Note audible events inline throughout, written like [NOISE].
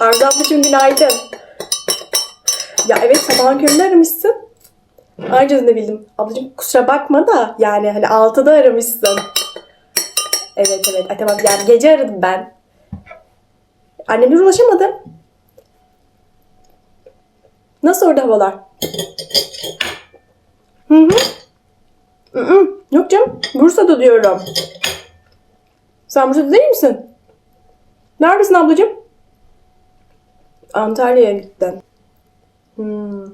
Arzu ablacığım günaydın. Ya evet sabahın köründe aramışsın. Ayrıca ne bildim. Ablacığım kusura bakma da yani hani altıda aramışsın. Evet evet. Ay, tamam yani gece aradım ben. Annemle ulaşamadım. Nasıl orada havalar? Hı hı. Hı hı. Yok canım. Bursa'da diyorum. Sen Bursa'da değil misin? Neredesin ablacığım? Antalya'ya gittin. Hmm.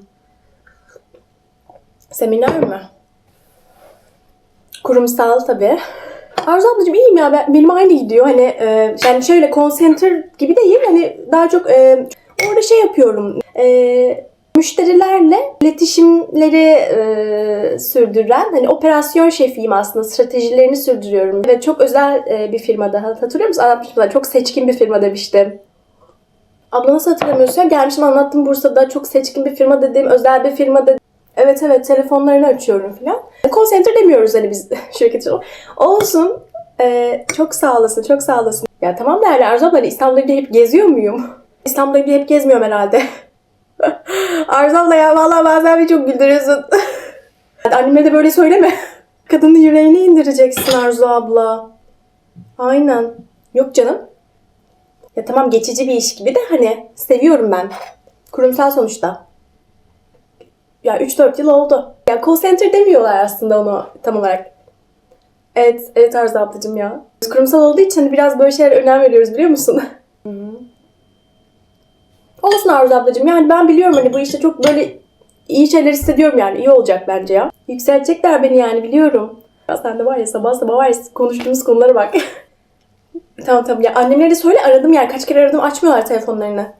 Seminer mi? Kurumsal tabii. Arzu ablacığım iyiyim ya. Ben, benim aynı gidiyor. Hani e, yani şöyle call gibi değil. Hani daha çok e, orada şey yapıyorum. E, müşterilerle iletişimleri e, sürdüren hani operasyon şefiyim aslında. Stratejilerini sürdürüyorum. Ve çok özel e, bir firmada. Hatırlıyor musun? Anlatmıştım. Çok seçkin bir firma demiştim. Abla nasıl hatırlamıyorsun? Gelmişim anlattım Bursa'da çok seçkin bir firma dedim, özel bir firma dedim. Evet evet telefonlarını açıyorum falan. Call center demiyoruz hani biz [LAUGHS] şirket. Olsun. Ee, çok sağ olasın, çok sağ olasın. Ya tamam değerli Arzu abla hani İstanbul'da bir hep geziyor muyum? [LAUGHS] İstanbul'da bir hep gezmiyorum herhalde. [LAUGHS] Arzu abla ya vallahi bazen beni çok güldürüyorsun. Anneme de böyle söyleme. Kadının yüreğine indireceksin Arzu abla. Aynen. Yok canım. Ya tamam geçici bir iş gibi de hani seviyorum ben. Kurumsal sonuçta. Ya 3-4 yıl oldu. Ya call center demiyorlar aslında onu tam olarak. Evet, evet Arzu ablacığım ya. Kurumsal olduğu için biraz böyle şeylere önem veriyoruz biliyor musun? Hı hı. Olsun Arzu ablacığım yani ben biliyorum hani bu işte çok böyle iyi şeyler hissediyorum yani iyi olacak bence ya. Yükseltecekler beni yani biliyorum. Ya sen de var ya sabah sabah var ya konuştuğumuz konulara bak. [LAUGHS] Tamam tamam ya annemlere de söyle aradım yani kaç kere aradım açmıyorlar telefonlarını.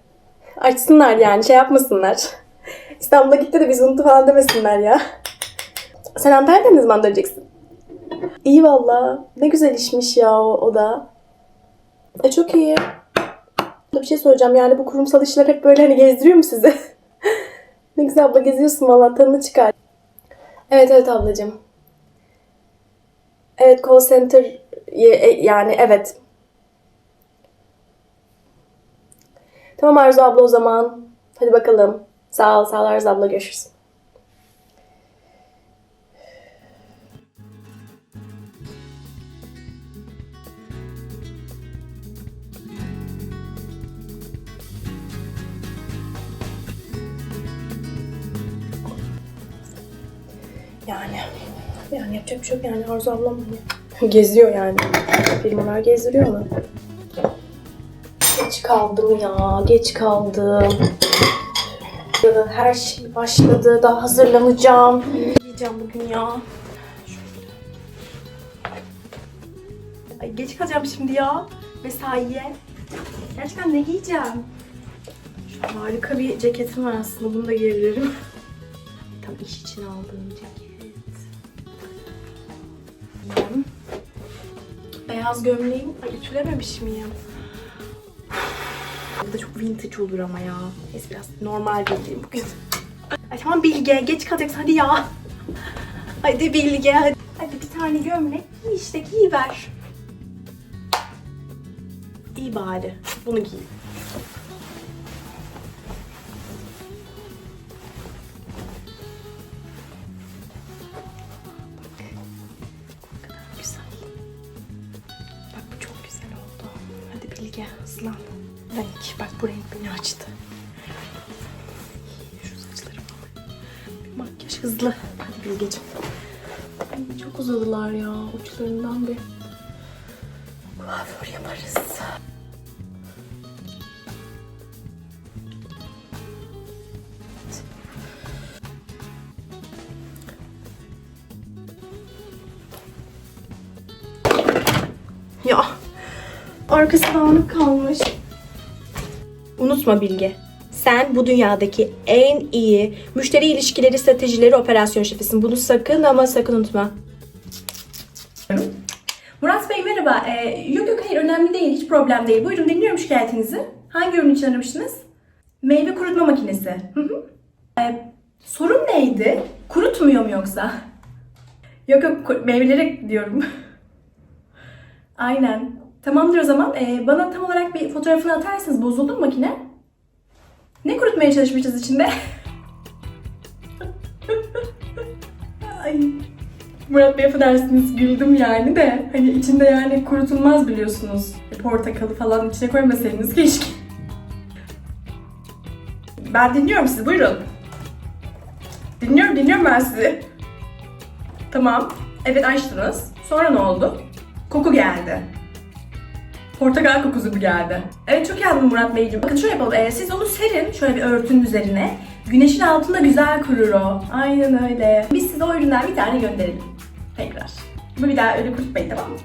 Açsınlar yani şey yapmasınlar. [LAUGHS] İstanbul'a gitti de biz unuttu falan demesinler ya. [LAUGHS] Sen Antalya'dan ne zaman döneceksin? İyi valla. Ne güzel işmiş ya o, o da. E çok iyi. Bir şey söyleyeceğim yani bu kurumsal işler hep böyle hani gezdiriyor mu sizi? [LAUGHS] ne güzel abla geziyorsun valla tadını çıkar. Evet evet ablacığım. Evet call center e, yani evet Tamam Arzu abla o zaman. Hadi bakalım. Sağ ol, sağ ol Arzu abla. Görüşürüz. Yani yani yapacak bir şey yok yani Arzu ablam hani [LAUGHS] geziyor yani. Firmalar gezdiriyor onu. Geç kaldım ya, geç kaldım. Her şey başladı, daha hazırlanacağım. Yiyeceğim bugün ya. Ay geç kalacağım şimdi ya mesaiye. Gerçekten ne giyeceğim? Şu harika bir ceketim var aslında, bunu da giyebilirim. Tam iş için aldığım ceket. Beyaz gömleğim, ütülememiş miyim? Bu da çok vintage olur ama ya. Neyse biraz normal giyeyim bugün. Ay tamam Bilge geç kalacaksın hadi ya. Hadi Bilge hadi. Hadi bir tane gömlek giy işte giy ver. İyi bari. Bunu giy. Bak bu çok güzel oldu. Hadi Bilge hızlan. Renk. Bak bu renk beni açtı. Şu saçlarım. Makyaj hızlı. Hadi Bilgeciğim. Çok uzadılar ya. Uçlarından bir kuaför yaparız. Ya arkası dağınık kalmış. Unutma Bilge. Sen bu dünyadaki en iyi müşteri ilişkileri stratejileri operasyon şefisin. Bunu sakın ama sakın unutma. Murat Bey merhaba. Ee, yok yok hayır önemli değil. Hiç problem değil. Buyurun dinliyorum şikayetinizi. Hangi ürün için aramıştınız? Meyve kurutma makinesi. Ee, sorun neydi? Kurutmuyor mu yoksa? Yok yok meyveleri diyorum. [LAUGHS] Aynen. Tamamdır o zaman. Ee, bana tam olarak bir fotoğrafını atarsınız. Bozuldu mu makine? Ne kurutmaya çalışmışız içinde? Ay. Murat Bey affedersiniz güldüm yani de hani içinde yani kurutulmaz biliyorsunuz. E, Portakalı falan içine koymasaydınız keşke. Ben dinliyorum sizi buyurun. Dinliyorum dinliyorum ben sizi. Tamam. Evet açtınız. Sonra ne oldu? Koku geldi. Portakal kokusu mu geldi? Evet çok iyi anladım Murat Beyciğim. Bakın şöyle yapalım. Ee, siz onu serin şöyle bir örtünün üzerine. Güneşin altında güzel kurur o. Aynen öyle. Biz size o üründen bir tane gönderelim. Tekrar. Bu bir daha öyle kurutmayın tamam mı?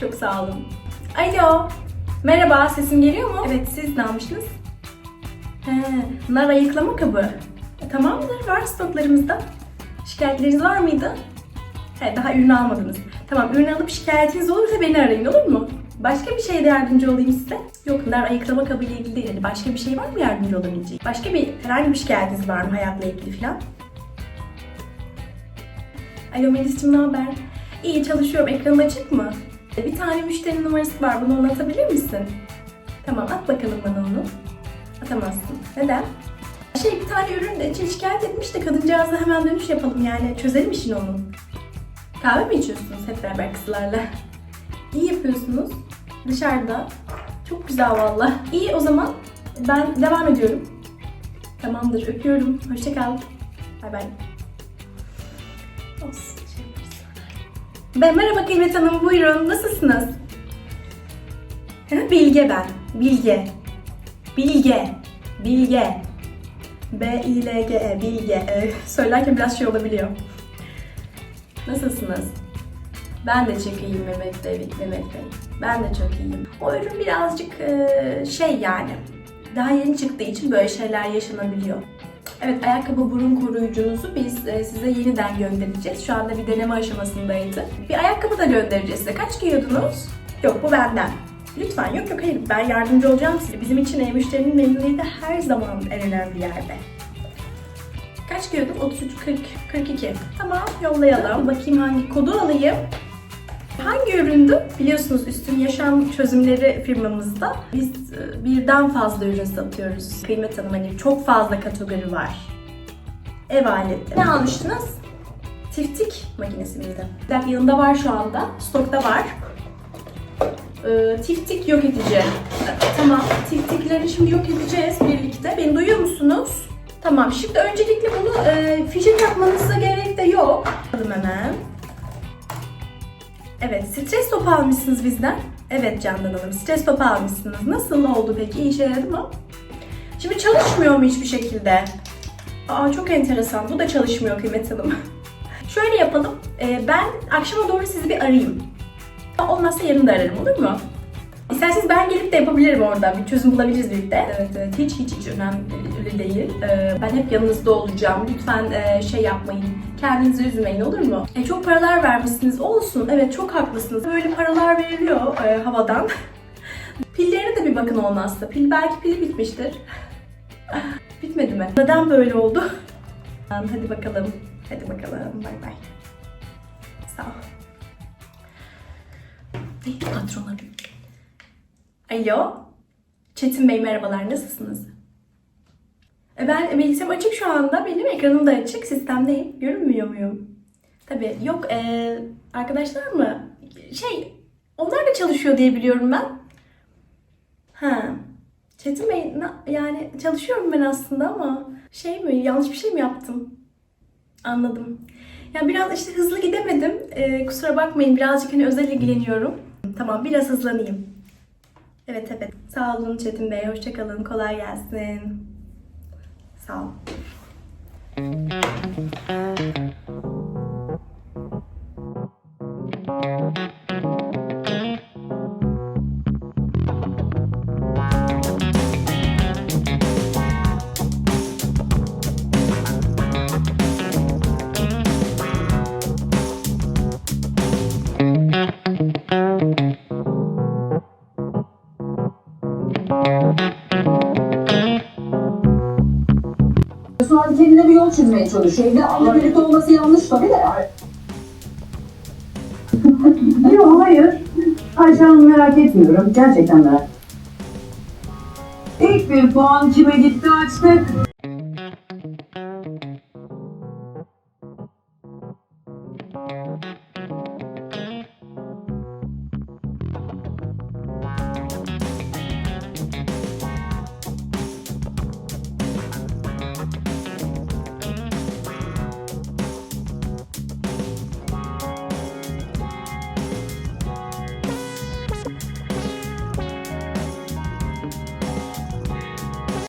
Çok sağ olun. Alo. Merhaba sesim geliyor mu? Evet siz ne almıştınız? He, nar ayıklama kabı. E, tamamdır var stoklarımızda. Şikayetleriniz var mıydı? He, daha ürün almadınız. Tamam ürün alıp şikayetiniz olursa beni arayın olur mu? Başka bir şeyde yardımcı olayım size. Yok nar ayıklama kabı ile ilgili değil. Yani başka bir şey var mı yardımcı olabileceğim? Başka bir herhangi bir şikayetiniz var mı hayatla ilgili falan? Alo Melis'cim ne haber? İyi çalışıyorum. Ekranın açık mı? Bir tane müşterinin numarası var. Bunu anlatabilir misin? Tamam at bakalım bana onu. Atamazsın. Neden? Şey bir tane ürün için şikayet etmiş de kadıncağızla hemen dönüş yapalım yani. Çözelim işini onun. Kahve mi içiyorsunuz hep beraber kızlarla? İyi yapıyorsunuz. Dışarıda. Çok güzel valla. İyi o zaman ben devam ediyorum. Tamamdır öpüyorum. Hoşça kal. Bay bay. Şey. Ben merhaba Kıymet Hanım buyurun. Nasılsınız? Bilge ben. Bilge. Bilge. Bilge. B-I-L-G-E. Bilge. Ee, söylerken biraz şey olabiliyor. Nasılsınız? Ben de çok iyiyim Mehmet Bey. Mehmet Bey. Ben de çok iyiyim. O ürün birazcık e, şey yani. Daha yeni çıktığı için böyle şeyler yaşanabiliyor. Evet, ayakkabı burun koruyucunuzu biz e, size yeniden göndereceğiz. Şu anda bir deneme aşamasındaydı. Bir ayakkabı da göndereceğiz size. Kaç giyiyordunuz? Yok, bu benden. Lütfen, yok yok hayır. Ben yardımcı olacağım size. Bizim için e, müşterinin memnuniyeti her zaman en önemli yerde. Kaç giyiyordum? 33, 40, 42. Tamam, yollayalım. Bakayım hangi kodu alayım. Hangi üründü? Biliyorsunuz Üstün Yaşam Çözümleri firmamızda biz e, birden fazla ürün satıyoruz. Kıymet Hanım hani çok fazla kategori var. Ev aleti. Ne almıştınız? Tiftik makinesi miydi? Yanında var şu anda. Stokta var. Ee, tiftik yok edici. Tamam. Tiftikleri şimdi yok edeceğiz birlikte. Beni duyuyor musunuz? Tamam. Şimdi öncelikle bunu e, fişe takmanıza gerek de yok. Bakalım hemen. Evet, stres topu almışsınız bizden. Evet Candan Hanım, stres topu almışsınız. Nasıl oldu peki? İyi işe yaradı mı? Şimdi çalışmıyor mu hiçbir şekilde? Aa çok enteresan. Bu da çalışmıyor Kıymet Hanım. [LAUGHS] Şöyle yapalım. Ee, ben akşama doğru sizi bir arayayım. Olmazsa yarın da ararım olur mu? İsterseniz ben gelip de yapabilirim orada. Bir çözüm bulabiliriz birlikte. Evet evet. Hiç hiç hiç önemli değil. Ee, ben hep yanınızda olacağım. Lütfen e, şey yapmayın. Kendinizi üzmeyin olur mu? E, çok paralar vermişsiniz. Olsun. Evet çok haklısınız. Böyle paralar veriliyor e, havadan. [LAUGHS] Pillerine de bir bakın olmazsa. Pil belki pili bitmiştir. [LAUGHS] Bitmedi mi? Neden böyle oldu? [LAUGHS] Hadi bakalım. Hadi bakalım. Bay bay. Sağ ol. Neydi patron adı? Alo. Çetin Bey merhabalar. Nasılsınız? E, Ben bilgisayarım açık şu anda. Benim ekranım da açık. Sistemdeyim. Görünmüyor muyum? Tabii. Yok e, arkadaşlar mı? Şey onlar da çalışıyor diye biliyorum ben. Ha. Çetin Bey yani çalışıyorum ben aslında ama şey mi yanlış bir şey mi yaptım? Anladım. Ya biraz işte hızlı gidemedim. E, kusura bakmayın birazcık hani özel ilgileniyorum. Tamam biraz hızlanayım. Evet evet. Sağ olun Çetin Bey. Hoşçakalın. Kolay gelsin. Sağ ol. Çalışıyor. Ama birlikte olması yanlış tabii de. [LAUGHS] Yok hayır. Ayşe Hanım'ı merak etmiyorum. Gerçekten merak İlk bir puan kime gitti açtık?